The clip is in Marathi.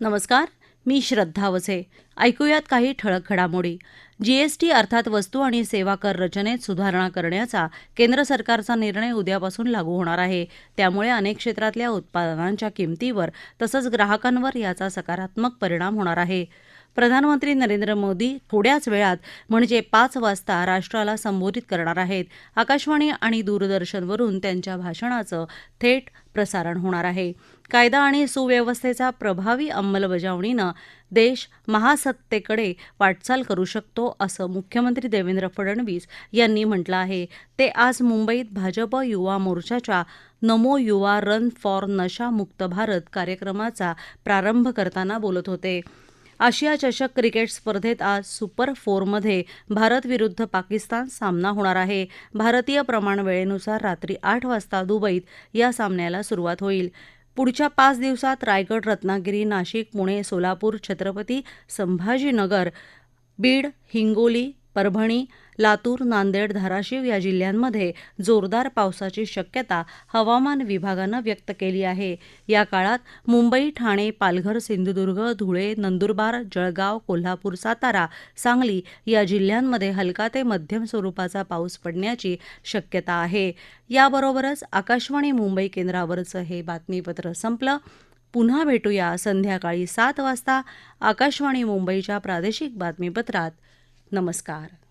नमस्कार मी श्रद्धा वसे. ऐकूयात काही ठळक घडामोडी. जीएसटी अर्थात वस्तू आणि सेवा कर रचनेत सुधारणा करण्याचा केंद्र सरकारचा निर्णय उद्यापासून लागू होणार आहे. त्यामुळे अनेक क्षेत्रातल्या उत्पादनांच्या किमतीवर तसंच ग्राहकांवर याचा सकारात्मक परिणाम होणार आहे. प्रधानमंत्री नरेंद्र मोदी थोड्याच वेळात म्हणजे पाच वाजता राष्ट्राला संबोधित करणार आहेत. आकाशवाणी आणि दूरदर्शनवरून त्यांच्या भाषणाचं थेट प्रसारण होणार आहे. कायदा आणि सुव्यवस्थेचा प्रभावी अंमलबजावणीनं देश महासत्तेकडे वाटचाल करू शकतो असं मुख्यमंत्री देवेंद्र फडणवीस यांनी म्हटलं आहे. ते आज मुंबईत भाजप युवा मोर्चाच्या नमो युवा रन फॉर नशा मुक्त भारत कार्यक्रमाचा प्रारंभ करताना बोलत होते. आशिया चषक क्रिकेट स्पर्धेत आज सुपर फोरमध्ये भारत विरुद्ध पाकिस्तान सामना होणार आहे. भारतीय प्रमाण वेळेनुसार रात्री आठ वाजता दुबईत या सामन्याला सुरुवात होईल. पुढच्या पाच दिवसात रायगड रत्नागिरी नाशिक पुणे सोलापूर छत्रपती संभाजीनगर बीड हिंगोली परभणी लातूर नांदेड धाराशिव या जिल्ह्यांमध्ये जोरदार पावसाची शक्यता हवामान विभागानं व्यक्त केली आहे. या काळात मुंबई ठाणे पालघर सिंधुदुर्ग धुळे नंदुरबार जळगाव कोल्हापूर सातारा सांगली या जिल्ह्यांमध्ये हलका ते मध्यम स्वरूपाचा पाऊस पडण्याची शक्यता आहे. याबरोबरच आकाशवाणी मुंबई केंद्रावरचं हे बातमीपत्र संपलं. पुन्हा भेटूया संध्याकाळी सात वाजता आकाशवाणी मुंबईच्या प्रादेशिक बातमीपत्रात. नमस्कार.